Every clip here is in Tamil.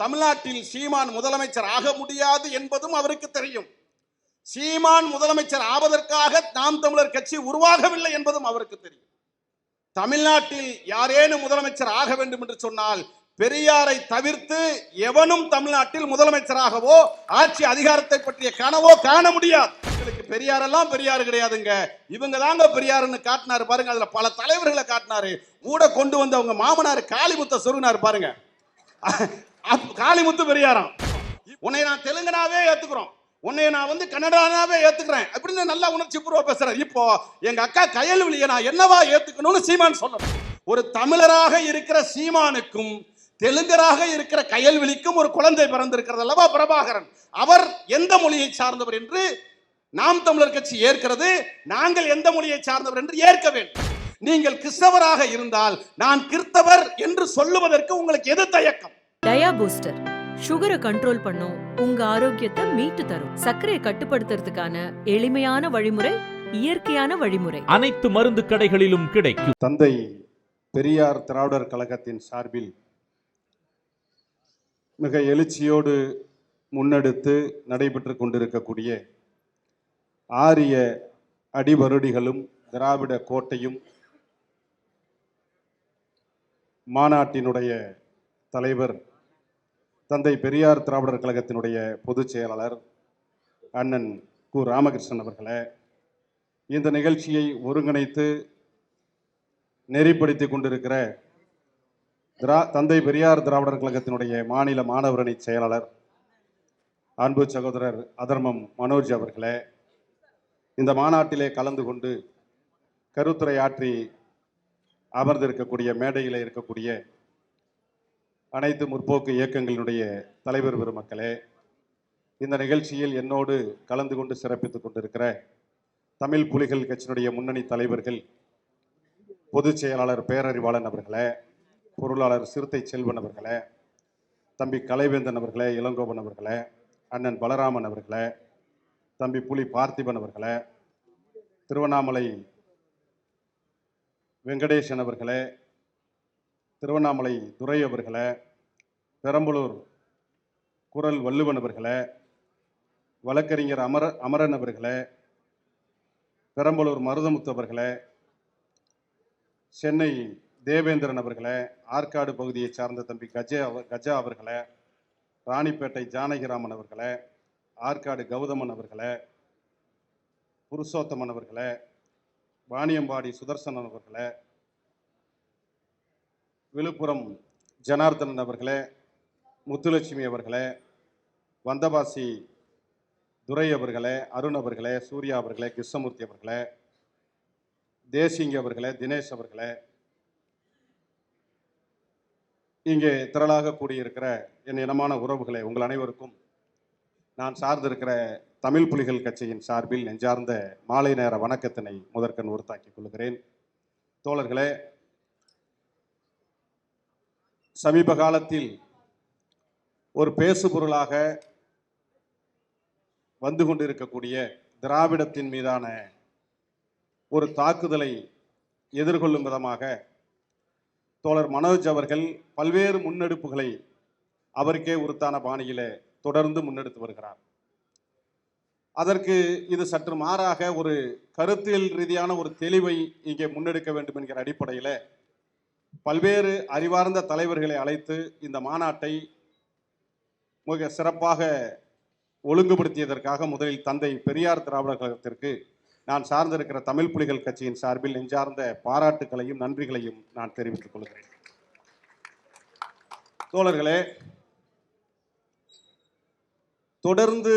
தமிழ்நாட்டில் சீமான் முதலமைச்சர் ஆக முடியாது என்பதும் அவருக்கு தெரியும். சீமான் முதலமைச்சர் ஆவதற்காக நாம் தமிழர் கட்சி உருவாகவில்லை என்பதும் அவருக்கு தெரியும். தமிழ்நாட்டில் யாரேனும் முதலமைச்சர் ஆக வேண்டும் என்று சொன்னால் பெரியாரை தவிர்த்து எவனும் தமிழ்நாட்டில் முதலமைச்சராகவோ ஆட்சி அதிகாரத்தை பற்றிய கனவோ காண முடியாது. எங்களுக்கு பெரியாரெல்லாம் பெரியார் கிடையாதுங்க. இவங்க தாங்க பெரியாருன்னு காட்டினாரு பாருங்க. அதுல பல தலைவர்களை காட்டினாரு. கூட கொண்டு வந்தவங்க மாமனார் காளிமுத்த சொருகினார் பாருங்க. காளிமுத்து பெரியாராம். உன்னை நான் தெலுங்கனாவே ஏத்துக்கிறோம். உன்னை நான் வந்து கன்னடானாவே ஏத்துக்கிறேன். அப்படின்னு நல்லா உணர்ச்சி பூர்வ பேசுறேன் இப்போ எங்க அக்கா கயல்விழியை நான் என்னவா ஏத்துக்கணும்னு சீமான் சொல்லணும். ஒரு தமிழராக இருக்கிற சீமானுக்கும் தெலுங்கராக இருக்கிற கையல்வெளிக்கும் ஒரு குழந்தை பிறந்திருக்கிறது அல்லவா பிரபாகரன். அவர் எந்த மொழியை சார்ந்தவர் என்று நாம் தமிழர் கட்சி ஏற்கிறது. நாங்கள் எந்த மொழியை சார்ந்தவர் என்று ஏற்க வேண்டும். நீங்கள் கிறிஸ்தவராக இருந்தால் நான் கிறிஸ்தவர் என்று சொல்லுவதற்கு உங்களுக்கு எது தயக்கம்? டயா பூஸ்டர். சுகரை கண்ட்ரோல் பண்ணும். உங்க ஆரோக்கியத்தை மீட்டு தரும். சர்க்கரையை கட்டுப்படுத்துறதுக்கான எளிமையான வழிமுறை இயற்கையான வழிமுறை. அனைத்து மருந்து கடைகளிலும் கிடைக்கும். தந்தை பெரியார் திராவிடர் கழகத்தின் சார்பில் மிக எழுச்சியோடு முன்னெடுத்து நடைபெற்று கொண்டிருக்கக்கூடிய ஆரிய அடிவருடிகளும் திராவிட கோட்டையும் மாநாட்டினுடைய தலைவர் தந்தை பெரியார் திராவிடர் கழகத்தினுடைய பொதுச் செயலாளர் அண்ணன் கு. ராமகிருஷ்ணன் அவர்களே இந்த நிகழ்ச்சியை ஒருங்கிணைத்து நெறிப்படுத்தி கொண்டிருக்கிற திரா தந்தை பெரியார் திராவிடர் கழகத்தினுடைய மாநில மாணவரணி செயலாளர் அன்பு சகோதரர் அதர்மம் மனோஜ் அவர்களே இந்த மாநாட்டிலே கலந்து கொண்டு கருத்துரை ஆற்றி அமர்ந்திருக்கக்கூடிய மேடையில் இருக்கக்கூடிய அனைத்து முற்போக்கு இயக்கங்களினுடைய தலைவர் பெருமக்களே இந்த நிகழ்ச்சியில் என்னோடு கலந்து கொண்டு சிறப்பித்துக் கொண்டிருக்கிற தமிழ் புலிகள் கட்சியினுடைய முன்னணி தலைவர்கள் பொதுச் செயலாளர் பேரறிவாளன் அவர்களே பொருளாளர் சிறுத்தை செல்வன் அவர்களே தம்பி கலைவேந்தன் அவர்களே இளங்கோவன் அவர்களே அண்ணன் பலராமன் அவர்களே தம்பி புலி பார்த்திபன் அவர்களே திருவண்ணாமலை வெங்கடேசன் அவர்களே திருவண்ணாமலை துரை அவர்களே பெரம்பலூர் குரல் வள்ளுவன் அவர்களை வழக்கறிஞர் அமர அமரன் அவர்களை பெரம்பலூர் மருதமுத்து அவர்களே சென்னை தேவேந்திரன் அவர்களை ஆற்காடு பகுதியைச் சார்ந்த தம்பி கஜா கஜா அவர்களை ராணிப்பேட்டை ஜானகிராமன் அவர்களை ஆற்காடு கௌதமன் அவர்களை புருஷோத்தமன் அவர்களை வாணியம்பாடி சுதர்சனன் அவர்களை விழுப்புரம் ஜனார்தனன் அவர்களே முத்துலட்சுமி அவர்களே வந்தவாசி துரை அவர்களே அருண் அவர்களே சூர்யா அவர்களே கிருஷ்ணமூர்த்தி அவர்களே தேசிங்க அவர்களே தினேஷ் அவர்களே இங்கே திரளாக கூடியிருக்கிற என் இனமான உறவுகளை உங்கள் அனைவருக்கும் நான் சார்ந்திருக்கிற தமிழ் புலிகள் கட்சியின் சார்பில் நெஞ்சார்ந்த மாலை நேர வணக்கத்தினை முதற்கண் உறுத்தாக்கிக் கொள்கிறேன். தோழர்களே சமீப காலத்தில் ஒரு பேசுபொருளாக வந்து கொண்டிருக்கக்கூடிய திராவிடத்தின் மீதான ஒரு தாக்குதலை எதிர்கொள்ளும் விதமாக தோழர் மனோஜ் அவர்கள் பல்வேறு முன்னெடுப்புகளை அவருக்கே உருத்தான பாணியில் தொடர்ந்து முன்னெடுத்து வருகிறார். அதற்கு இது சற்று மாறாக ஒரு கருத்தியல் ரீதியான ஒரு தெளிவை இங்கே முன்னெடுக்க வேண்டும் என்கிற அடிப்படையில் பல்வேறு அறிவார்ந்த தலைவர்களை அழைத்து இந்த மாநாட்டை மிக சிறப்பாக ஒழுங்குபடுத்தியதற்காக முதலில் தந்தை பெரியார் திராவிடர் கழகத்திற்கு நான் சார்ந்திருக்கிற தமிழ் புலிகள் கட்சியின் சார்பில் நெஞ்சார்ந்த பாராட்டுகளையும் நன்றிகளையும் நான் தெரிவித்துக் கொள்கிறேன். தோழர்களே தொடர்ந்து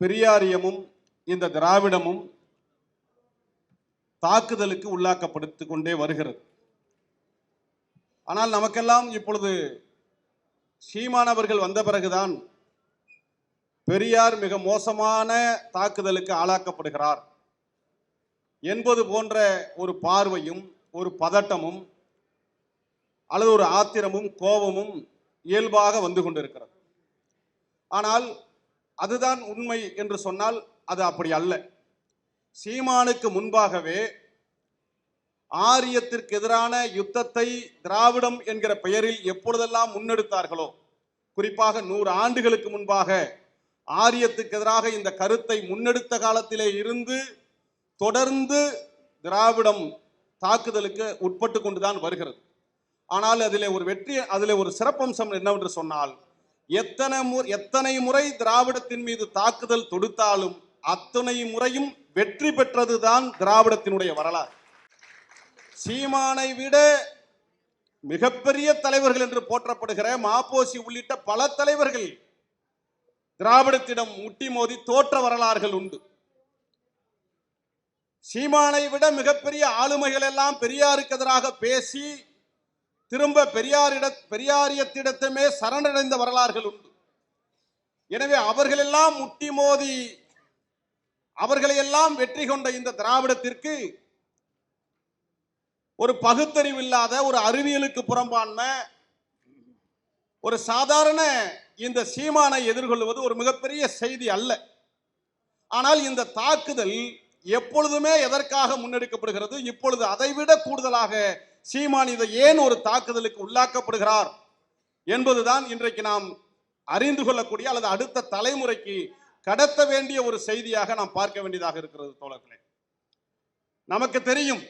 பெரியாரியமும் இந்த திராவிடமும் தாக்குதலுக்கு உள்ளாக்கப்படுத்திக் கொண்டே வருகிறது. ஆனால் நமக்கெல்லாம் இப்பொழுது சீமானவர்கள் வந்த பிறகுதான் பெரியார் மிக மோசமான தாக்குதலுக்கு ஆளாக்கப்படுகிறார் என்பது போன்ற ஒரு பார்வையும் ஒரு பதட்டமும் அல்லது ஒரு ஆத்திரமும் கோபமும் இயல்பாக வந்து கொண்டிருக்கிறது. ஆனால் அதுதான் உண்மை என்று சொன்னால் அது அப்படி அல்ல. சீமானுக்கு முன்பாகவே ஆரியத்திற்கு எதிரான யுத்தத்தை திராவிடம் என்கிற பெயரில் எப்பொழுதெல்லாம் முன்னெடுத்தார்களோ குறிப்பாக நூறு ஆண்டுகளுக்கு முன்பாக ஆரியத்துக்கு எதிராக இந்த கருத்தை முன்னெடுத்த காலத்திலே இருந்து தொடர்ந்து திராவிடம் தாக்குதலுக்கு உட்பட்டு கொண்டுதான் வருகிறது. ஆனால் அதில் ஒரு வெற்றி அதில் ஒரு சிறப்பம்சம் என்னவென்று சொன்னால் எத்தனை மு எத்தனை முறை திராவிடத்தின் மீது தாக்குதல் தொடுத்தாலும் அத்தனை முறையும் வெற்றி பெற்றதுதான் திராவிடத்தினுடைய வரலாறு. சீமானை விட மிகப்பெரிய தலைவர்கள் என்று போற்றப்படுகிற மாப்போசி உள்ளிட்ட பல தலைவர்கள் திராவிடத்திடம் முட்டி மோதி தோற்ற வரலாறுகள் உண்டு. சீமானை விட மிகப்பெரிய ஆளுமைகள் எல்லாம் பெரியாருக்கு எதிராக பேசி திரும்ப பெரியாரிட பெரியாரியத்திடத்துமே சரணடைந்த வரலாறுகள் உண்டு. எனவே அவர்களெல்லாம் முட்டி மோதி அவர்களையெல்லாம் வெற்றி கொண்ட இந்த திராவிடத்திற்கு ஒரு பகுத்தறிவு இல்லாத ஒரு அறிவியலுக்கு புறம்பான்மை ஒரு சாதாரண இந்த சீமானை எதிர்கொள்வது ஒரு மிகப்பெரிய செய்தி அல்ல. ஆனால் இந்த தாக்குதல் எப்பொழுதுமே எதற்காக முன்னெடுக்கப்படுகிறது? இப்பொழுது அதைவிட கூடுதலாக சீமான் இதை ஏன் ஒரு தாக்குதலுக்கு உள்ளாக்கப்படுகிறார் என்பதுதான் இன்றைக்கு நாம் அறிந்து கொள்ளக்கூடிய அல்லது அடுத்த தலைமுறைக்கு கடத்த வேண்டிய ஒரு செய்தியாக நாம் பார்க்க வேண்டியதாக இருக்கிறது தோழர்களே. நமக்கு தெரியும்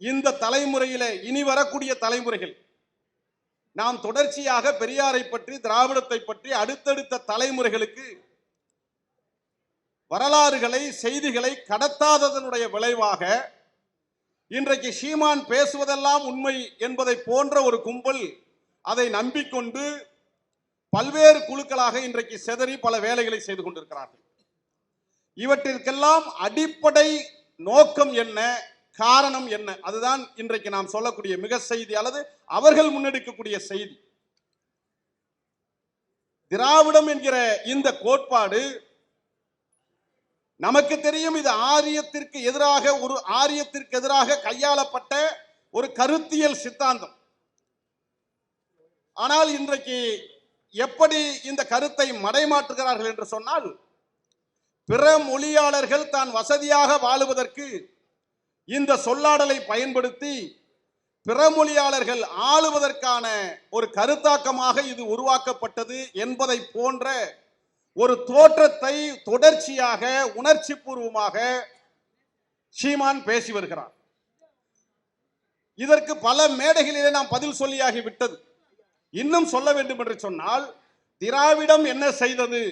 இந்த தலைமுறையில இனி வரக்கூடிய தலைமுறைகள் நாம் தொடர்ச்சியாக பெரியாரை பற்றி திராவிடத்தை பற்றி அடுத்தடுத்த தலைமுறைகளுக்கு வரலாறுகளை செய்திகளை கடத்தாததனுடைய விளைவாக இன்றைக்கு சீமான் பேசுவதெல்லாம் உண்மை என்பதை போன்ற ஒரு கும்பல் அதை நம்பிக்கொண்டு பல்வேறு குழுக்களாக இன்றைக்கு செதறி பல வேலைகளை செய்து கொண்டிருக்கிறார்கள். இவற்றிற்கெல்லாம் அடிப்படை நோக்கம் என்ன? காரணம் என்ன? அதுதான் இன்றைக்கு நாம் சொல்லக்கூடிய மிக செய்தி அல்லது அவர்கள் முன்னெடுக்கக்கூடிய செய்தி. திராவிடம் என்கிற இந்த கோட்பாடு நமக்கு தெரியும் இது ஆரியத்திற்கு எதிராக ஒரு ஆரியத்திற்கு எதிராக கையாளப்பட்ட ஒரு கருத்தியல் சித்தாந்தம். ஆனால் இன்றைக்கு எப்படி இந்த கருத்தை மடைமாற்றுகிறார்கள் என்று சொன்னால் பிற மொழியாளர்கள் தான் வசதியாக வாழுவதற்கு இந்த சொல்லாடலை பயன்படுத்தி பிறமொழியாளர்கள் ஆளுவதற்கான ஒரு கருத்தாக்கமாக இது உருவாக்கப்பட்டது என்பதை போன்ற ஒரு தோற்றத்தை தொடர்ச்சியாக உணர்ச்சி பூர்வமாக சீமான் பேசி வருகிறார். இதற்கு பல மேடைகளிலே நாம் பதில் சொல்லியாகி விட்டது. இன்னும் சொல்ல வேண்டும் என்று சொன்னால் திராவிடம் என்ன செய்தது?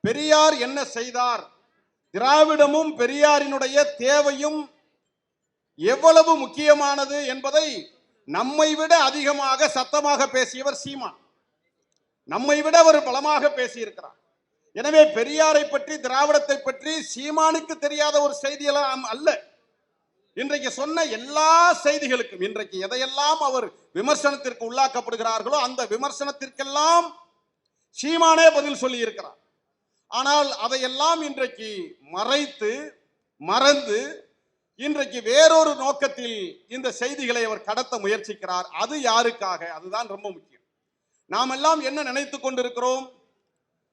பெரியார் என்ன செய்தார்? திராவிடமும் பெரியாரினுடைய தேவையும் எவ்வளவு முக்கியமானது என்பதை நம்மை விட அதிகமாக சத்தமாக பேசியவர் சீமான். நம்மை விட அவர் பலமாக பேசியிருக்கிறார். எனவே பெரியாரை பற்றி திராவிடத்தை பற்றி சீமானுக்கு தெரியாத ஒரு செய்தியெல்லாம் அல்ல. இன்றைக்கு சொன்ன எல்லா செய்திகளுக்கும் இன்றைக்கு எதையெல்லாம் அவர் விமர்சனத்திற்கு உள்ளாக்கப்படுகிறார்களோ அந்த விமர்சனத்திற்கெல்லாம் சீமானே பதில் சொல்லி இருக்கிறார் ஆனால் அதையெல்லாம் இன்றைக்கு மறைத்து மறந்து இன்றைக்கு வேறொரு நோக்கத்தில் இந்த செய்திகளை அவர் கடத்த முயற்சிக்கிறார். அது யாருக்காக? அதுதான் ரொம்ப முக்கியம். நாம் எல்லாம் என்ன நினைத்து கொண்டிருக்கிறோம்?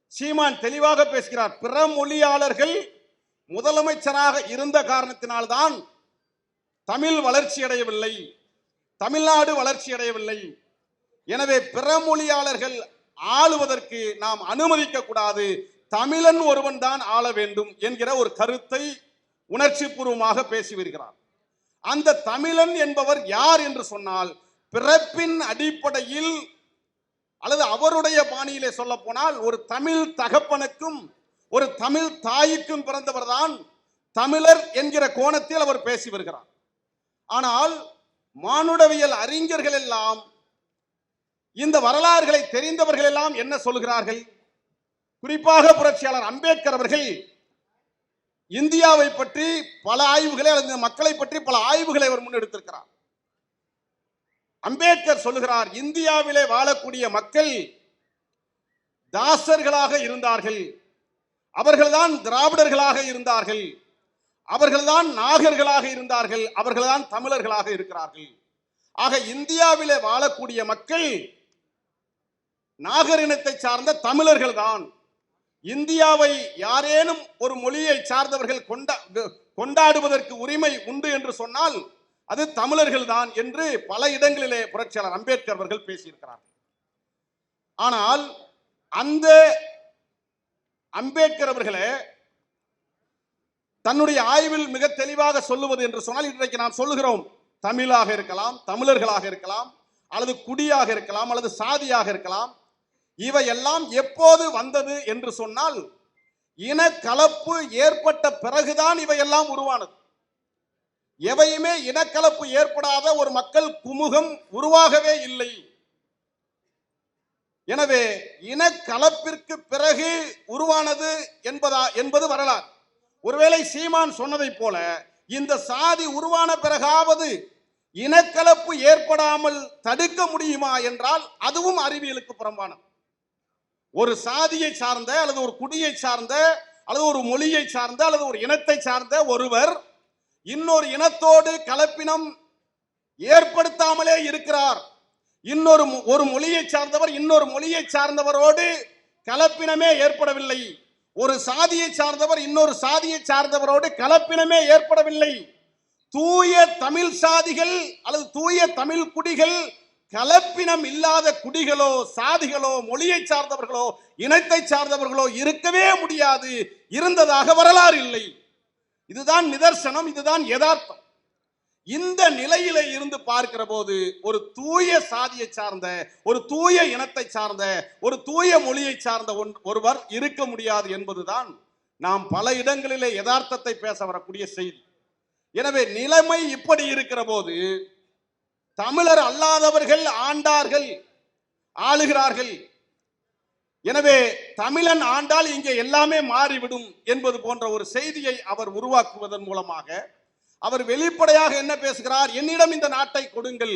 சீமான் தெளிவாக பேசுகிறார். பிற மொழியாளர்கள் முதலமைச்சராக இருந்த காரணத்தினால்தான் தமிழ் வளர்ச்சி அடையவில்லை. தமிழ்நாடு வளர்ச்சி அடையவில்லை. எனவே பிற மொழியாளர்கள் ஆளுவதற்கு நாம் அனுமதிக்க கூடாது தமிழன் ஒருவன் தான் ஆள வேண்டும் என்கிற ஒரு கருத்தை உணர்ச்சி பூர்வமாக பேசி வருகிறார் அந்த தமிழன் என்பவர் யார் என்று சொன்னால் பிறப்பின் அடிப்படையில் அல்லது அவருடைய பாணியிலே சொல்ல போனால் ஒரு தமிழ் தகப்பனுக்கும் ஒரு தமிழ் தாய்க்கும் பிறந்தவர் தான் தமிழர் என்கிற கோணத்தில் அவர் பேசி வருகிறார். ஆனால் மானுடவியல் அறிஞர்கள் எல்லாம் இந்த வரலாறுகளை தெரிந்தவர்கள் எல்லாம் என்ன சொல்கிறார்கள்? குறிப்பாக புரட்சியாளர் அம்பேத்கர் அவர்கள் இந்தியாவை பற்றி பல ஆய்வுகளை அல்லது இந்த மக்களை பற்றி பல ஆய்வுகளை அவர் முன்னெடுத்திருக்கிறார். அம்பேத்கர் சொல்லுகிறார் இந்தியாவிலே வாழக்கூடிய மக்கள் தாசர்களாக இருந்தார்கள். அவர்கள்தான் திராவிடர்களாக இருந்தார்கள். அவர்கள்தான் நாகர்களாக இருந்தார்கள். அவர்கள்தான் தமிழர்களாக இருக்கிறார்கள். ஆக இந்தியாவிலே வாழக்கூடிய மக்கள் நாகரினத்தை சார்ந்த தமிழர்கள் தான் இந்தியாவை யாரேனும் ஒரு மொழியை சார்ந்தவர்கள் கொண்ட கொண்டாடுவதற்கு உரிமை உண்டு என்று சொன்னால் அது தமிழர்கள் தான் என்று பல இடங்களிலே புரட்சியாளர் அம்பேத்கர் அவர்கள் பேசியிருக்கிறார் ஆனால் அந்த அம்பேத்கர் அவர்களே தன்னுடைய ஆய்வில் மிக தெளிவாக சொல்லுவது என்று சொன்னால் இன்றைக்கு நாம் சொல்லுகிறோம் தமிழாக இருக்கலாம் தமிழர்களாக இருக்கலாம் அல்லது குடியாக இருக்கலாம் அல்லது சாதியாக இருக்கலாம் இவையெல்லாம் எப்போது வந்தது என்று சொன்னால் இனக்கலப்பு ஏற்பட்ட பிறகுதான் இவையெல்லாம் உருவானது. எவையுமே இனக்கலப்பு ஏற்படாத ஒரு மக்கள் குமுகம் உருவாகவே இல்லை. எனவே இனக்கலப்பிற்கு பிறகு உருவானது என்பதா என்பது வரலாறு. ஒருவேளை சீமான் சொன்னதைப் போல இந்த சாதி உருவான பிறகாவது இனக்கலப்பு ஏற்படாமல் தடுக்க முடியுமா என்றால் அதுவும் அறிவியலுக்கு புறம்பானது. ஒரு சாதியை சார்ந்த அல்லது ஒரு குடியை சார்ந்த அல்லது ஒரு மொழியை சார்ந்த அல்லது ஒரு இனத்தை சார்ந்த ஒருவர் இன்னொரு இனத்தோடு கலப்பினம் ஏற்படுத்தாமலே இருக்கிறார். இன்னொரு ஒரு மொழியை சார்ந்தவர் இன்னொரு மொழியை சார்ந்தவரோடு கலப்பினமே ஏற்படவில்லை. ஒரு சாதியை சார்ந்தவர் இன்னொரு சாதியை சார்ந்தவரோடு கலப்பினமே ஏற்படவில்லை. தூய தமிழ் சாதிகள் அல்லது தூய தமிழ் குடிகள் கலப்பினம் இல்லாத குடிகளோ சாதிகளோ மொழியை சார்ந்தவர்களோ இனத்தை சார்ந்தவர்களோ இருக்கவே முடியாது. இருந்ததாக வரலாறு இல்லை. இதுதான் நிதர்சனம் இதுதான் யதார்த்தம். இந்த நிலையில இருந்து பார்க்கிற போது ஒரு தூய சாதியை சார்ந்த ஒரு தூய இனத்தை சார்ந்த ஒரு தூய மொழியை சார்ந்த ஒன்- ஒருவர் இருக்க முடியாது என்பதுதான் நாம் பல இடங்களிலே யதார்த்தத்தை பேச வரக்கூடிய செய்தி. எனவே நிலைமை இப்படி இருக்கிற போது தமிழர் அல்லாதவர்கள் ஆண்டார்கள் ஆளுகிறார்கள். எனவே தமிழன் ஆண்டால் இங்கே எல்லாமே மாறிவிடும் என்பது போன்ற ஒரு செய்தியை அவர் உருவாக்குவதன் மூலமாக அவர் வெளிப்படையாக என்ன பேசுகிறார்? என்னிடம் இந்த நாட்டை கொடுங்கள்.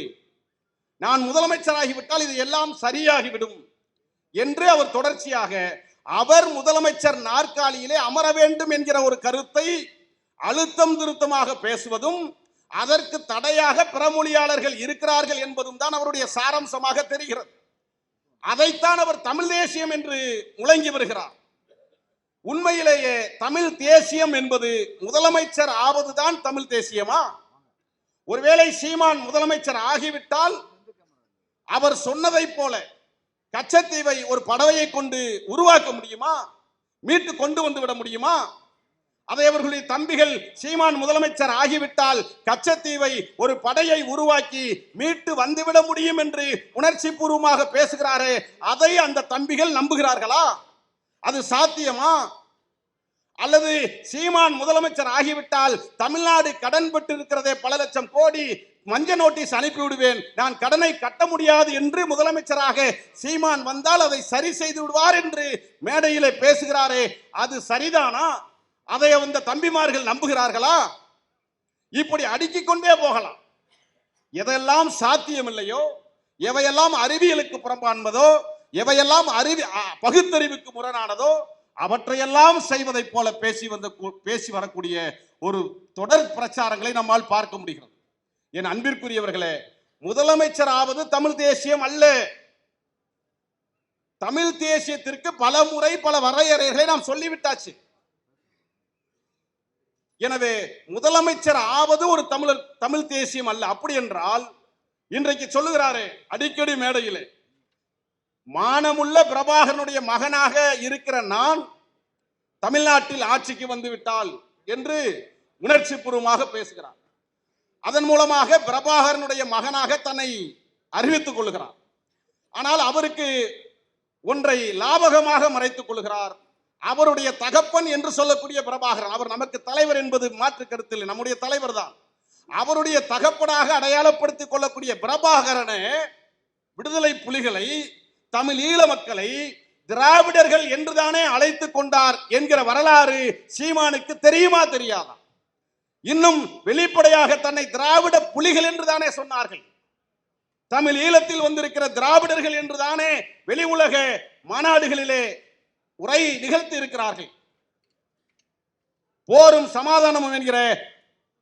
நான் முதலமைச்சராகிவிட்டால் இது எல்லாம் சரியாகிவிடும் என்று அவர் தொடர்ச்சியாக அவர் முதலமைச்சர் நாற்காலியிலே அமர வேண்டும் என்கிற ஒரு கருத்தை அழுத்தம் திருத்தமாக பேசுவதும் அதற்கு தடையாக பிறமொழியாளர்கள் இருக்கிறார்கள் என்பதும் தான் அவருடைய சாரம்சமாக தெரிகிறது. அதைத்தான் அவர் தமிழ் தேசியம் என்று முழங்கி வருகிறார். உண்மையிலேயே தமிழ் தேசியம் என்பது முதலமைச்சர் ஆவதுதான் தமிழ் தேசியமா? ஒருவேளை சீமான் முதலமைச்சர் ஆகிவிட்டால் அவர் சொன்னதைப் போல கச்சத்தீவை ஒரு படவையை கொண்டு உருவாக்க முடியுமா? மீட்டு கொண்டு வந்து விட முடியுமா? அதை அவர்களுடைய தம்பிகள் சீமான் முதலமைச்சர் ஆகிவிட்டால் கச்சத்தீவை ஒரு படையை உருவாக்கி மீட்டு வந்துவிட முடியும் என்று உணர்ச்சி பூர்வமாக பேசுகிறாரே அதை அந்த தம்பிகள் நம்புகிறார்களா? அது சாத்தியமா? அல்லது சீமான் முதலமைச்சர் ஆகிவிட்டால் தமிழ்நாடு கடன் பெற்று இருக்கிறதே பல லட்சம் கோடி மஞ்ச நோட்டீஸ் அனுப்பிவிடுவேன் நான் கடனை கட்ட முடியாது என்று முதலமைச்சராக சீமான் வந்தால் அதை சரி செய்து விடுவார் என்று மேடையிலே பேசுகிறாரே அது சரிதானா? அதை அந்த தம்பிமார்கள் நம்புகிறார்களா? இப்படி அடுக்கிக் கொண்டே போகலாம். எதெல்லாம் சாத்தியமில்லையோ எவையெல்லாம் அறிவியலுக்கு புறம்பான்பதோ எவையெல்லாம் அறிவி பகுத்தறிவுக்கு முரணானதோ அவற்றையெல்லாம் செய்வதைப் போல பேசி வந்த பேசி வரக்கூடிய ஒரு தொடர் பிரச்சாரங்களை நம்மால் பார்க்க முடிகிறது. என் அன்பிற்குரியவர்களே முதலமைச்சர் ஆவது தமிழ் தேசியம் அல்ல. தமிழ் தேசியத்திற்கு பல முறை பல வரையறைகளை நாம் சொல்லிவிட்டாச்சு. எனவே முதலமைச்சர் ஆவது ஒரு தமிழர் தமிழ் தேசியம் அல்ல. அப்படி என்றால் இன்றைக்கு சொல்லுகிறாரே அடிக்கடி மேடையிலே மானமுள்ள பிரபாகரனுடைய மகனாக இருக்கிற நான் தமிழ்நாட்டில் ஆட்சிக்கு வந்து விட்டால் என்று உணர்ச்சி பூர்வமாக பேசுகிறார் அதன் மூலமாக பிரபாகரனுடைய மகனாக தன்னை அறிவித்துக் கொள்கிறார் ஆனால் அவருக்கு ஒன்றை லாபகமாக மறைத்துக் கொள்கிறார் அவருடைய தகப்பன் என்று சொல்லக்கூடிய பிரபாகரன். அவர் நமக்கு தலைவர் என்பது மாற்று கருத்தில் நம்முடைய தலைவர் தான். அவருடைய தகப்பனாக அடையாளப்படுத்திக் கொள்ளக்கூடிய பிரபாகரனே விடுதலை புலிகளை தமிழ் ஈழ மக்களை திராவிடர்கள் என்றுதானே அழைத்துக் கொண்டார் என்கிற வரலாறு சீமானுக்கு தெரியுமா தெரியாதா? இன்னும் வெளிப்படையாக தன்னை திராவிட புலிகள் என்றுதானே சொன்னார்கள். தமிழ் ஈழத்தில் வந்திருக்கிற திராவிடர்கள் என்றுதானே வெளி உலக மாநாடுகளிலே உரை நிகழ்த்தி இருக்கிறார்கள் போரும் சமாதானமும் என்கிற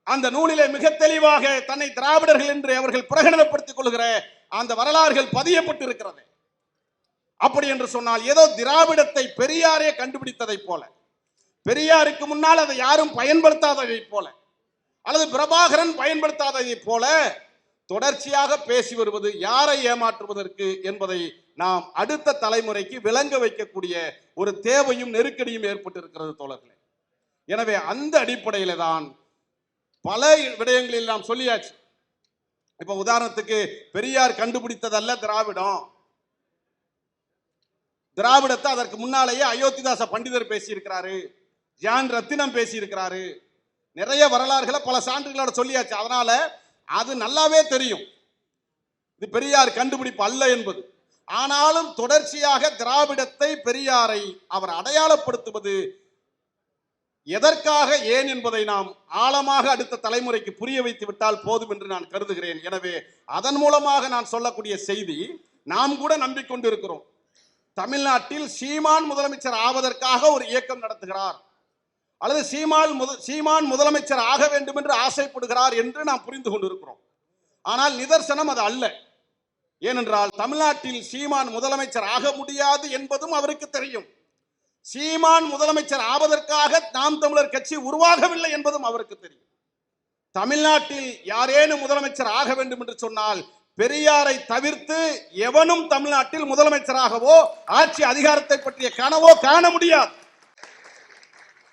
அந்த நூலிலே மிக தெளிவாக தன்னை திராவிடர்கள் என்று அவர்கள் பிரகடனப்படுத்திக் கொள்கிற அந்த வரலாறுகள் பதியப்பட்டு இருக்கிறது அப்படி என்று சொன்னால் ஏதோ திராவிடத்தை பெரியாரே கண்டுபிடித்ததைப் போல பெரியாருக்கு முன்னால் அதை யாரும் பயன்படுத்தாததை போல அல்லது பிரபாகரன் பயன்படுத்தாததை போல தொடர்ச்சியாக பேசி வருவது யாரை ஏமாற்றுவதற்கு என்பதை நாம் அடுத்த தலைமுறைக்கு விளங்க வைக்கக்கூடிய ஒரு தேவையும் நெருக்கடியும் ஏற்பட்டிருக்கிறது தோழர்களே. எனவே அந்த அடிப்படையில் தான் பல விடயங்களில் நாம் சொல்லியாச்சு. இப்போ உதாரணத்துக்கு பெரியார் கண்டுபிடித்ததல்ல திராவிடம். திராவிடத்தை அதற்கு முன்னாலேயே அயோத்திதாச பண்டிதர் பேசியிருக்கிறாரு ஜான் ரத்தினம் பேசியிருக்கிறாரு. நிறைய வரலாறுகளை பல சான்றுகளோட சொல்லியாச்சு. அதனால அது நல்லாவே தெரியும். இது பெரியார் கண்டுபிடிப்பு அல்ல என்பது. ஆனாலும் தொடர்ச்சியாக திராவிடத்தை பெரியாரை அவர் அடையாளப்படுத்துவது எதற்காக ஏன் என்பதை நாம் ஆழமாக அடுத்த தலைமுறைக்கு புரிய வைத்து விட்டால் போதும் என்று நான் கருதுகிறேன். எனவே அதன் மூலமாக நான் சொல்லக்கூடிய செய்தி நாம் கூட நம்பிக்கொண்டிருக்கிறோம். தமிழ்நாட்டில் சீமான் முதலமைச்சர் ஆவதற்காக ஒரு இயக்கம் நடத்துகிறார். அல்லது சீமான் முத சீமான் முதலமைச்சர் ஆக வேண்டும் என்று ஆசைப்படுகிறார் என்று நாம் புரிந்து கொண்டிருக்கிறோம். ஆனால் நிதர்சனம் அது அல்ல. ஏனென்றால் தமிழ்நாட்டில் சீமான் முதலமைச்சர் ஆக முடியாது என்பதும் அவருக்கு தெரியும். சீமான் முதலமைச்சர் ஆவதற்காக நாம் தமிழர் கட்சி உருவாகவில்லை என்பதும் அவருக்கு தெரியும். தமிழ்நாட்டில் யாரேனும் முதலமைச்சர் ஆக வேண்டும் என்று சொன்னால் பெரியாரை தவிர்த்து எவனும் தமிழ்நாட்டில் முதலமைச்சராகவோ ஆட்சி அதிகாரத்தை பற்றிய கனவோ காண முடியாது.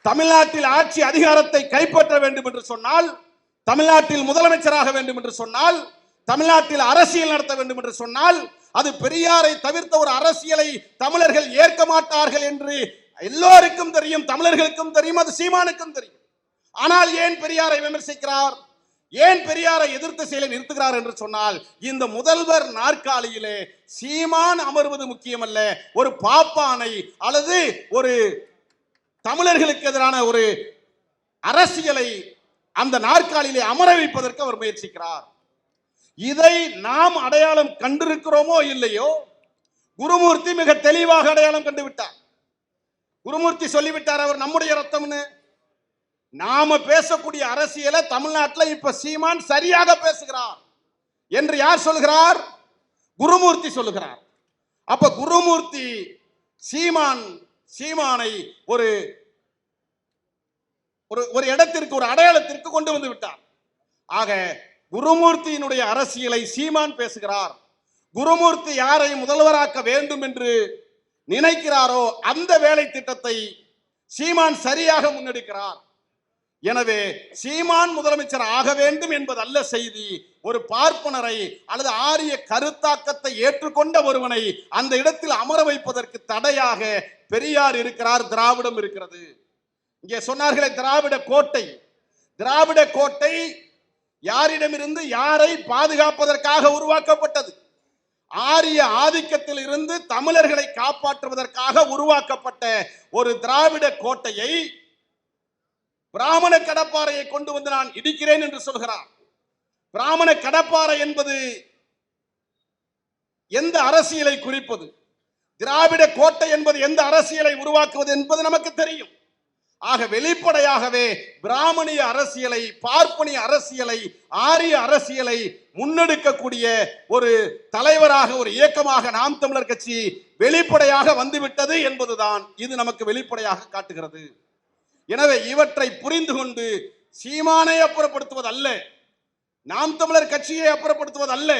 தமிழ்நாட்டில் ஆட்சி அதிகாரத்தை கைப்பற்ற வேண்டும் என்று சொன்னால் தமிழ்நாட்டில் முதலமைச்சராக வேண்டும் என்று சொன்னால் தமிழ்நாட்டில் அரசியல் நடத்த வேண்டும் என்று சொன்னால் அது பெரியாரை தவிர்த்த ஒரு அரசியலை தமிழர்கள் ஏற்க மாட்டார்கள் என்று எல்லோருக்கும் தெரியும் தமிழர்களுக்கும் தெரியும் அது சீமானுக்கும் தெரியும். ஆனால் ஏன் பெரியாரை விமர்சிக்கிறார்? ஏன் பெரியாரை எதிர்த்து செயலை நிறுத்துகிறார் என்று சொன்னால் இந்த முதல்வர் நாற்காலியிலே சீமான் அமர்வது முக்கியமல்ல. ஒரு பாப்பானை அல்லது ஒரு தமிழர்களுக்கு எதிரான ஒரு அரசியலை அந்த நாற்காலியிலே அமர வைப்பதற்கு அவர் முயற்சிக்கிறார். இதை நாம் அடையாளம் கண்டிருக்கிறோமோ இல்லையோ? குருமூர்த்தி மிக தெளிவாக அடையாளம் கண்டு விட்டார் குருமூர்த்தி சொல்லிவிட்டார் அவர் நம்முடைய ரத்தம்னு. நாம பேசக்கூடிய அரசியலை தமிழ்நாட்டில் இப்ப சீமான் சரியாக பேசுகிறார் என்று யார் சொல்கிறார்? குருமூர்த்தி சொல்லுகிறார். அப்ப குருமூர்த்தி சீமான் சீமானை ஒரு ஒரு ஒரு இடத்திற்கு ஒரு அடையாளத்திற்கு கொண்டு வந்து விட்டார். ஆக குருமூர்த்தியினுடைய அரசியலை சீமான் பேசுகிறார். குருமூர்த்தி யாரை முதல்வராக்க வேண்டும் என்று நினைக்கிறாரோ அந்த வேலை திட்டத்தை சீமான் சரியாக முன்னெடுக்கிறார். எனவே சீமான் முதலமைச்சர் ஆக வேண்டும் என்பது அல்ல செய்தி ஒரு பார்ப்பனரை அல்லது ஆரிய கருத்தாக்கத்தை ஏற்றுக்கொண்ட ஒருவனை அந்த இடத்தில் அமர வைப்பதற்கு தடையாக பெரியார் இருக்கிறார் திராவிடம் இருக்கிறது. இங்கே சொன்னார்களே திராவிட கோட்டை. திராவிட கோட்டை யாரிடமிருந்து யாரை பாதுகாப்பதற்காக உருவாக்கப்பட்டது? ஆரிய ஆதிக்கத்தில் இருந்து தமிழர்களை காப்பாற்றுவதற்காக உருவாக்கப்பட்ட ஒரு திராவிட கோட்டையை பிராமண கடப்பாறையை கொண்டு வந்து நான் இடிக்கிறேன் என்று சொல்கிறார். பிராமண கடப்பாறை என்பது எந்த அரசியலை குறிப்பது? திராவிட கோட்டை என்பது எந்த அரசியலை உருவாக்குவது என்பது நமக்கு தெரியும். ஆக வெளிப்படையாகவே பிராமணிய அரசியலை பார்ப்பனிய அரசியலை ஆரிய அரசியலை முன்னெடுக்கக்கூடிய ஒரு தலைவராக ஒரு இயக்கமாக நாம் தமிழர் கட்சி வெளிப்படையாக வந்துவிட்டது என்பதுதான் இது நமக்கு வெளிப்படையாக காட்டுகிறது. எனவே இவற்றை புரிந்து கொண்டு சீமானை அப்புறப்படுத்துவது அல்ல நாம் தமிழர் கட்சியை அப்புறப்படுத்துவது அல்ல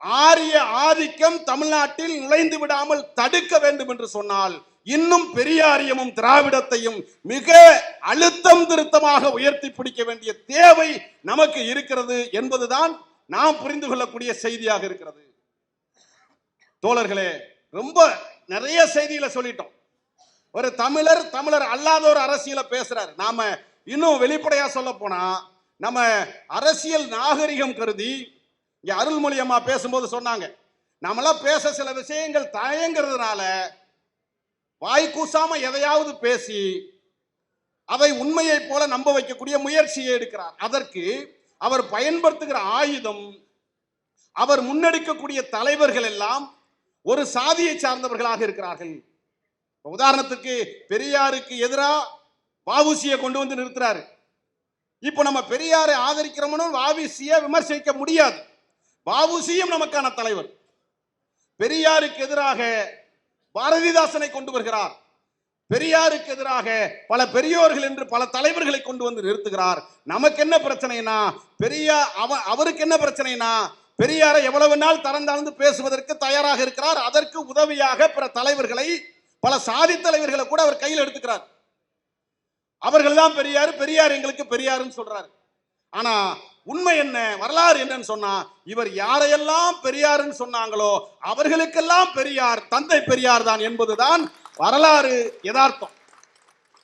ஆரிய ஆதிக்கம் தமிழ்நாட்டில் நுழைந்து விடாமல் தடுக்க வேண்டும் என்று சொன்னால் இன்னும் பெரியாரியமும் திராவிடத்தையும் மிக அழுத்தம் திருத்தமாக உயர்த்தி பிடிக்க வேண்டிய தேவை நமக்கு இருக்கிறது என்பதுதான் நாம் புரிந்து கொள்ளக்கூடிய செய்தியாக இருக்கிறது. தோழர்களே ரொம்ப நிறைய செய்தியில சொல்லிட்டோம். ஒரு தமிழர் தமிழர் அல்லாத ஒரு அரசியலை பேசுறாரு. நாம இன்னும் வெளிப்படையா சொல்ல போனா நம்ம அரசியல் நாகரிகம் கருதி இங்க அருள்மொழி அம்மா பேசும்போது சொன்னாங்க. நம்மளாம் பேச சில விஷயங்கள் தயங்குறதுனால வாய் கூசாம எதையாவது பேசி அதை உண்மையைப் போல நம்ப வைக்கக்கூடிய முயற்சியை எடுக்கிறார். அதற்கு அவர் பயன்படுத்துகிற ஆயுதம் அவர் முன்னெடுக்கக்கூடிய தலைவர்கள் எல்லாம் ஒரு சாதியை சார்ந்தவர்களாக இருக்கிறார்கள். உதாரணத்துக்கு பெரியாருக்கு எதிராக வாவுசியை கொண்டு வந்து நிறுத்துறாரு. இப்போ நம்ம பெரியாரை ஆதரிக்கிறோம்னு வாவுசியை விமர்சிக்க முடியாது. வாவுசியும் நமக்கான தலைவர். பெரியாருக்கு எதிராக பாரதிதாசனை கொண்டு வருகிறார். பெரியாருக்கு எதிராக பல பெரியோர்கள் என்று பல தலைவர்களை கொண்டு வந்து நிறுத்துகிறார். நமக்கு என்ன பிரச்சனைனா பெரியார் அவ அவருக்கு என்ன பிரச்சனைனா பெரியாரை எவ்வளவு நாள் தரந்தாழ்ந்து பேசுவதற்கு தயாராக இருக்கிறார். அதற்கு உதவியாக பிற தலைவர்களை பல சாதி தலைவர்களை கூட அவர் கையில் எடுத்துக்கிறார். அவர்கள் தான் பெரியார் பெரியார் எங்களுக்கு பெரியாருன்னு சொல்றாரு. ஆனா உண்மை என்ன? வரலாறு என்னன்னு சொன்னா இவர் யாரையெல்லாம் பெரியாருன்னு சொன்னாங்களோ அவர்களுக்கெல்லாம் பெரியார் தந்தை பெரியார் தான் என்பதுதான் வரலாறு யதார்த்தம்.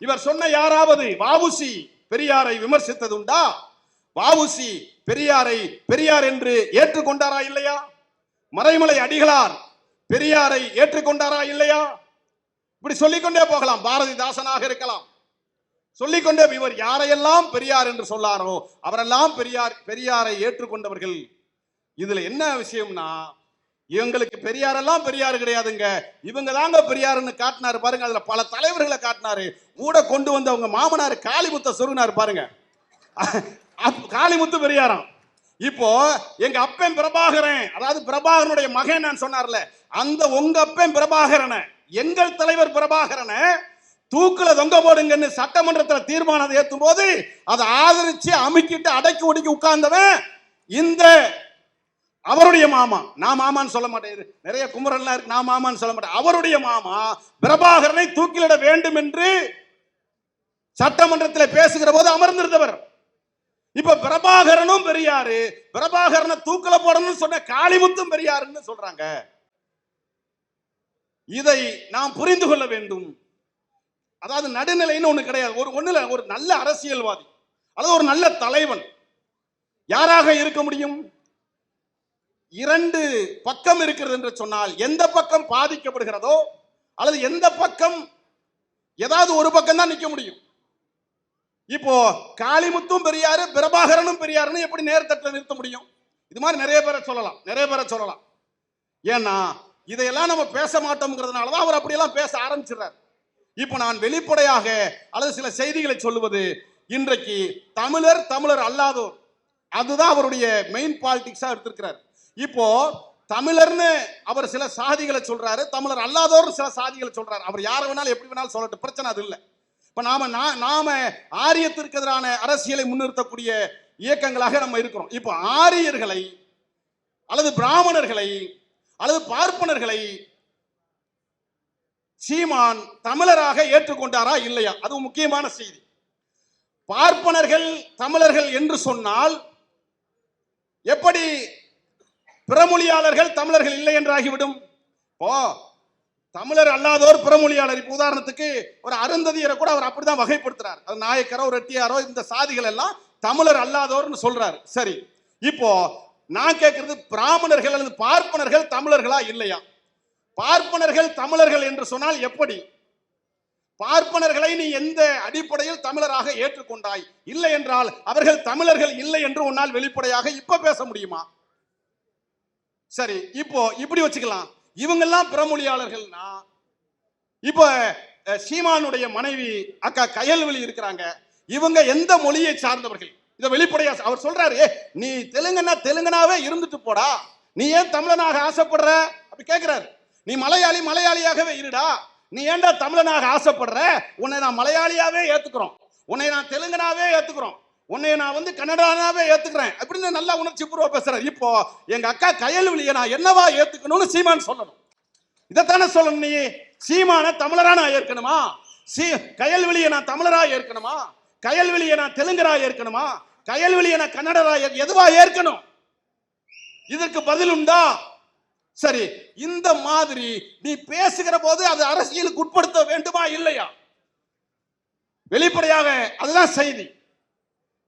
இவர் சொன்ன யாராவது வாவுசி பெரியாரை விமர்சித்ததுண்டா? வாவுசி பெரியாரை பெரியார் என்று ஏற்றுக்கொண்டாரா இல்லையா? மறைமலை அடிகளார் பெரியாரை ஏற்றுக்கொண்டாரா இல்லையா? இப்படி சொல்லிக்கொண்டே போகலாம். பாரதிதாசனாக இருக்கலாம். சொல்லிக்கொண்டே இவர் யாரையெல்லாம் பெரியார் என்று சொல்லாரோ அவரெல்லாம் பெரியார் பெரியாரை ஏற்றுக்கொண்டவர்கள். இதுல என்ன விஷயம்னா இவங்களுக்கு பெரியாரெல்லாம் பெரியார் கிடையாதுங்க. இவங்க தாங்க பெரியாருன்னு காட்டினாரு பாருங்க. அதுல பல தலைவர்களை காட்டினாரு. கூட கொண்டு வந்த அவங்க மாமனார் காளிமுத்த சொருகினார் பாருங்க. காளிமுத்து பெரியாராம். இப்போ எங்க அப்பன் பிரபாகரன் அதாவது பிரபாகரனுடைய மகன் நான் சொன்னார்ல அந்த உங்க அப்பன் பிரபாகரனை எங்கள் தலைவர் பிரபாகரனை தூக்கில் தொங்க போடுங்கன்னு சட்டமன்றத்தில் தீர்மானம் ஏற்றும் போது அதை ஆதரிச்சு அமுக்கிட்டு அடக்கி ஒடுக்கி உட்கார்ந்தவன் இந்த அவருடைய மாமா. நான் மாமான்னு சொல்ல மாட்டேன். நிறைய குமரன்லாம் இருக்கு. நான் மாமான்னு சொல்ல மாட்டேன். அவருடைய மாமா பிரபாகரனை தூக்கிலிட வேண்டும் என்று சட்டமன்றத்தில் பேசுகிற போது அமர்ந்திருந்தவர். இப்ப பிரபாகரனும் பெரியாரு பிரபாகரனை தூக்கல போடணும்னு சொன்ன காளிமுத்தும் பெரியாருன்னு சொல்றாங்க. இதை நாம் புரிந்து கொள்ள வேண்டும். அதாவது நடுநிலைன்னு ஒண்ணு கிடையாது. ஒரு ஒன்றில் ஒரு நல்ல அரசியல்வாதி அல்லது ஒரு நல்ல தலைவன் யாராக இருக்க முடியும்? இரண்டு பக்கம் இருக்கிறது என்று சொன்னால் எந்த பக்கம் பாதிக்கப்படுகிறதோ அல்லது எந்த பக்கம் ஏதாவது ஒரு பக்கம் தான் நிற்க முடியும். இப்போ காளிமுத்தும் பெரியாரு பிரபாகரனும் பெரியாருன்னு எப்படி நேர்த்தட்டில் நிறுத்த முடியும்? இது மாதிரி நிறைய பேரை சொல்லலாம் நிறைய பேரை சொல்லலாம். ஏன்னா இதையெல்லாம் நம்ம பேச மாட்டோம்ங்கிறதுனால தான் அவர் அப்படியெல்லாம் பேச ஆரம்பிச்சிடுறாரு. இப்போ நான் வெளிப்படையாக அல்லது சில செய்திகளை சொல்லுவது இன்றைக்கு தமிழர் தமிழர் அல்லாதோர் அதுதான் அவருடைய மெயின் பாலிடிக்ஸா எடுத்திருக்கிறார். இப்போ தமிழர்னு அவர் சில சாதிகளை சொல்றாரு தமிழர் அல்லாதோர் சில சாதிகளை சொல்றாரு. அவர் யாரை வேணாலும் எப்படி வேணாலும் சொல்லட்டும் பிரச்சனை அது இல்லை. இப்போ நாம நாம ஆரியத்திற்கு எதிரான அரசியலை முன்னிறுத்தக்கூடிய இயக்கங்களாக நம்ம இருக்கிறோம். இப்போ ஆரியர்களை அல்லது பிராமணர்களை அல்லது பார்ப்பனர்களை சீமான் தமிழராக ஏற்றுக்கொண்டாரா இல்லையா? அது முக்கியமான செய்தி. பார்ப்பனர்கள் தமிழர்கள் என்று சொன்னால் எப்படி பிறமொழியாளர்கள் தமிழர்கள் இல்லை என்றாகிவிடும்? ஓ தமிழர் அல்லாதோர் பிறமொழியாளர். இப்போ உதாரணத்துக்கு ஒரு அருந்ததியரை கூட அவர் அப்படிதான் வகைப்படுத்துறார். அது நாயக்கரோ ரெட்டியாரோ இந்த சாதிகள் எல்லாம் தமிழர் அல்லாதோர்னு சொல்றாரு. சரி இப்போ நான் கேட்கறது பிராமணர்கள் அல்லது பார்ப்பனர்கள் தமிழர்களா இல்லையா? பார்ப்பனர்கள் தமிழர்கள் என்று சொன்னால் எப்படி? பார்ப்பனர்களை நீ எந்த அடிப்படையில் தமிழராக ஏற்றுக்கொண்டாய்? இல்லை என்றால் அவர்கள் தமிழர்கள் இல்லை என்று உன்னால் வெளிப்படையாக இப்ப பேச முடியுமா? சரி இப்போ இப்படி வச்சுக்கலாம். இவங்கெல்லாம் பிறமொழியாளர்கள்னா இப்போ சீமானுடைய மனைவி அக்கா கயல்வெளி இருக்கிறாங்க. இவங்க எந்த மொழியை சார்ந்தவர்கள்? இதை வெளிப்படையா அவர் சொல்றாரு "ஏ, நீ தெலுங்கன்னா தெலுங்கனாவே இருந்துட்டு போடா. நீ ஏன் தமிழனாக ஆசைப்படுற? அப்படி கேட்கிறாரு நீ மலையாளி மலையாளியாகவே இருடா. நீ ஏன்டா தமிழனாக ஆசைப்படுற? உன்னை நான் மலையாளியாவே ஏத்துக்கிறோம். உன்னை நான் தெலுங்கனாவே ஏத்துக்கிறோம். உன்னை நான் வந்து கன்னடானாவே ஏத்துக்கிறேன். அப்படின்னு நல்லா உணர்ச்சி பூர்வ பேசுறேன் இப்போ எங்க அக்கா கயல்விழியை நான் என்னவா ஏத்துக்கணும்னு சீமான் சொல்லணும். இதைத்தானே சொல்லணும் நீ? சீமான தமிழரா நான் ஏற்கணுமா? சீ கயல்வெளியை நான் தமிழரா ஏற்கணுமா? கயல்வெளியை நான் தெலுங்கரா ஏற்கணுமா? கயல்வெளியை நான் கன்னடரா எதுவா ஏற்கணும்? இதற்கு பதில் உண்டா? சரி இந்த மாதிரி நீ பேசுகிற போது அது அரசியலுக்கு உட்படுத்த வேண்டுமா இல்லையா? வெளிப்படையாக அதுதான் செய்தி.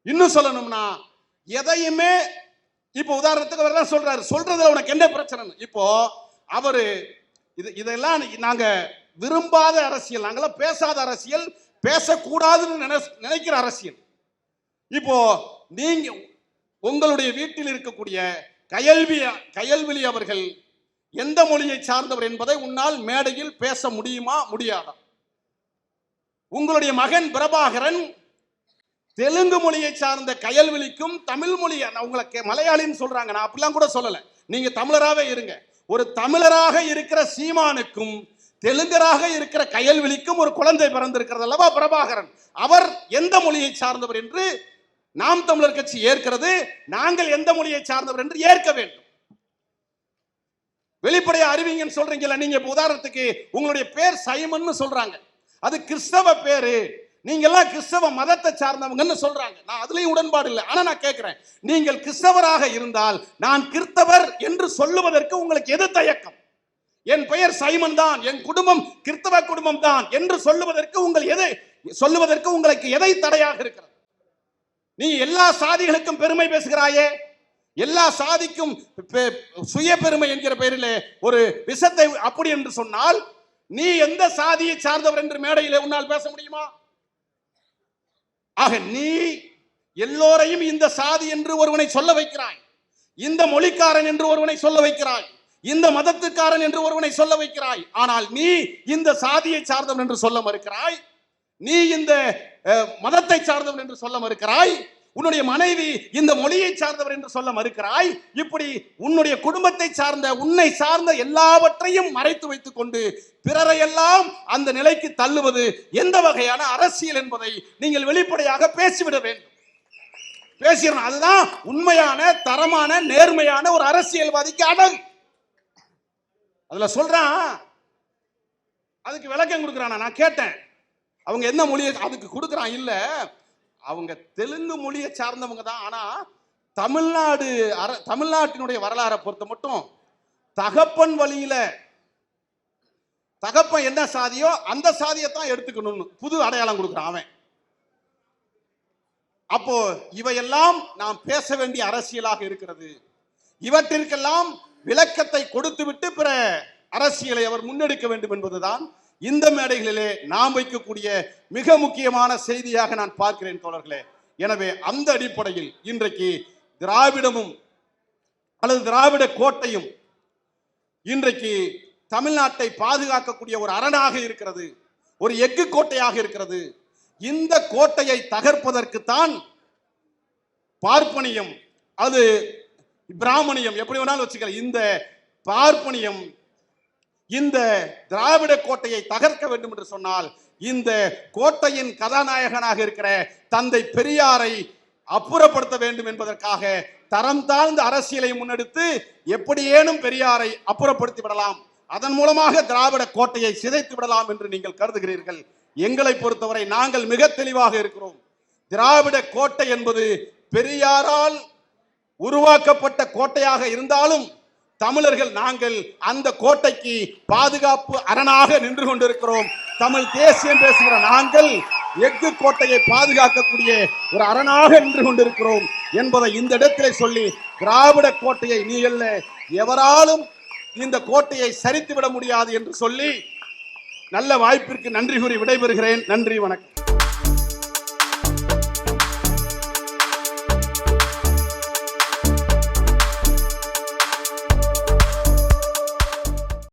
இன்னும் சொல்லணும்னா எதையுமே இப்போ உதாரணத்துக்கு அவர் தான் சொல்றாரு. சொல்றதுல உனக்கு என்ன பிரச்சனை இப்போ அவரு இது இதெல்லாம் நாங்க விரும்பாத அரசியல். நாங்களாம் பேசாத அரசியல் பேசக்கூடாதுன்னு நினை நினைக்கிற அரசியல். இப்போ நீங்க உங்களுடைய வீட்டில் இருக்கக்கூடிய கயல்வி கயல்விழி அவர்கள் எந்த மொழியை சார்ந்தவர் என்பதை உன்னால் மேடையில் பேச முடியுமா? முடியாதா? உங்களுடைய மகன் பிரபாகரன் தெலுங்கு மொழியை சார்ந்த கயல்வெளிக்கும் தமிழ் மொழி. நான் உங்களை கே- மலையாளின்னு சொல்றாங்க. நான் அப்படிலாம் கூட சொல்லலை. நீங்க தமிழராவே இருங்க. ஒரு தமிழராக இருக்கிற சீமானுக்கும் தெலுங்கராக இருக்கிற கயல்விழிக்கும் ஒரு குழந்தை பிறந்திருக்கிறது அல்லவா பிரபாகரன்? அவர் எந்த மொழியை சார்ந்தவர் என்று நாம் தமிழர் கட்சி ஏற்கிறது. நாங்கள் எந்த மொழியை சார்ந்தவர் என்று ஏற்க வேண்டும். வெளிப்படையா அறிவிங்கன்னு சொல்றீங்கல்ல நீங்க உதாரணத்துக்கு உங்களுடைய பேர் சைமன்னு சொல்றாங்க. அது கிறிஸ்தவ பேரு. நீங்க எல்லாம் கிறிஸ்தவ மதத்தை சார்ந்தவங்கன்னு சொல்றாங்க. நான் அதுலயும் உடன்பாடு இல்லை. ஆனா நான் கேட்கிறேன் நீங்கள் கிறிஸ்தவராக இருந்தால் நான் கிறிஸ்தவர் என்று சொல்லுவதற்கு உங்களுக்கு எது தயக்கம்? என் பெயர் சைமன் தான். என் குடும்பம் கிறிஸ்தவ குடும்பம் தான் என்று சொல்லுவதற்கு உங்கள் எதை சொல்லுவதற்கு உங்களுக்கு எதை தடையாக இருக்கிறது? நீ எல்லா சாதிகளுக்கும் பெருமை பேசுகிறாயே. எல்லா சாதிக்கும் பெ- சுய பெருமை என்கிற பெயரிலே ஒரு விஷத்தை அப்படி என்று சொன்னால் நீ எந்த சாதியை சார்ந்தவர் என்று மேடையிலே உன்னால் பேச முடியுமா? ஆக நீ எல்லோரையும் இந்த சாதி என்று ஒருவனை சொல்ல வைக்கிறாய். இந்த மொழிக்காரன் என்று ஒருவனை சொல்ல வைக்கிறாய். இந்த மதத்துக்காரன் என்று ஒருவனை சொல்ல வைக்கிறாய். ஆனால் நீ இந்த சாதியை சார்ந்தவன் என்று சொல்ல மறுக்கிறாய். நீ இந்த மதத்தை சார்ந்தவன் என்று சொல்ல மறுக்கிறாய். உன்னுடைய மனைவி இந்த மொழியை சார்ந்தவர் என்று சொல்ல மறுக்கிறாய். இப்படி உன்னுடைய குடும்பத்தை சார்ந்த உன்னை சார்ந்த எல்லாவற்றையும் மறைத்து வைத்துக் கொண்டு பிறரையெல்லாம் அந்த நிலைக்கு தள்ளுவது எந்த வகையான அரசியல் என்பதை நீங்கள் வெளிப்படையாக பேசிவிட வேண்டும். பேசிடணும். அதுதான் உண்மையான தரமான நேர்மையான ஒரு அரசியல்வாதிக்கு அடல் அதுல சொல்றான் அதுக்கு விளக்கம் கொடுக்குறானா? நான் கேட்டேன். அவங்க என்ன மொழியை அதுக்கு கொடுக்குறான்? இல்லை அவங்க தெலுங்கு மொழியை சார்ந்தவங்க தான். ஆனால் தமிழ்நாடு அர தமிழ்நாட்டினுடைய வரலாறை பொறுத்த மட்டும் தகப்பன் வழியில தகப்பன் என்ன சாதியோ அந்த சாதியை தான் எடுத்துக்கணும்னு புது அடையாளம் கொடுக்குறான் அவன். அப்போ இவையெல்லாம் நாம் பேச வேண்டிய அரசியலாக இருக்கிறது. இவற்றிற்கெல்லாம் விளக்கத்தை கொடுத்துவிட்டு பிற அரசியலை அவர் முன்னெடுக்க வேண்டும் என்பதுதான் இந்த மேடைகளிலே நாம் வைக்கக்கூடிய மிக முக்கியமான செய்தியாக நான் பார்க்கிறேன் தோழர்களே. எனவே அந்த அடிப்படையில் இன்றைக்கு திராவிடமும் அல்லது திராவிட கோட்டையும் இன்றைக்கு தமிழ்நாட்டை பாதுகாக்கக்கூடிய ஒரு அரணாக இருக்கிறது ஒரு எஃகு கோட்டையாக இருக்கிறது. இந்த கோட்டையை தகர்ப்பதற்குத்தான் பார்ப்பனியம் அது பிராமணியம் எப்படி வேணாலும் வச்சுக்கலாம். இந்த பார்ப்பனியம் இந்த திராவிட கோட்டையை தகர்க்க வேண்டும் என்று சொன்னால் இந்த கோட்டையின் கதாநாயகனாக இருக்கிற தந்தை பெரியாரை அப்புறப்படுத்த வேண்டும் என்பதற்காக தரம் தாழ்ந்த அரசியலை முன்னெடுத்து எப்படியேனும் பெரியாரை அப்புறப்படுத்தி விடலாம். அதன் மூலமாக திராவிட கோட்டையை சிதைத்து விடலாம் என்று நீங்கள் கருதுகிறீர்கள். எங்களை பொறுத்தவரை நாங்கள் மிக தெளிவாக இருக்கிறோம். திராவிட கோட்டை என்பது பெரியாரால் உருவாக்கப்பட்ட கோட்டையாக இருந்தாலும் தமிழர்கள் நாங்கள் அந்த கோட்டைக்கு பாதுகாப்பு அரணாக நின்று கொண்டிருக்கிறோம். தமிழ் தேசியம் பேசுகிற நாங்கள் எஃகு கோட்டையை பாதுகாக்கக்கூடிய ஒரு அரணாக நின்று கொண்டிருக்கிறோம் என்பதை இந்த இடத்திலே சொல்லி திராவிட கோட்டையை நீ அல்ல எவராலும் இந்த கோட்டையை சரித்து விட முடியாது என்று சொல்லி நல்ல வாய்ப்பிற்கு நன்றி கூறி விடைபெறுகிறேன். நன்றி வணக்கம்.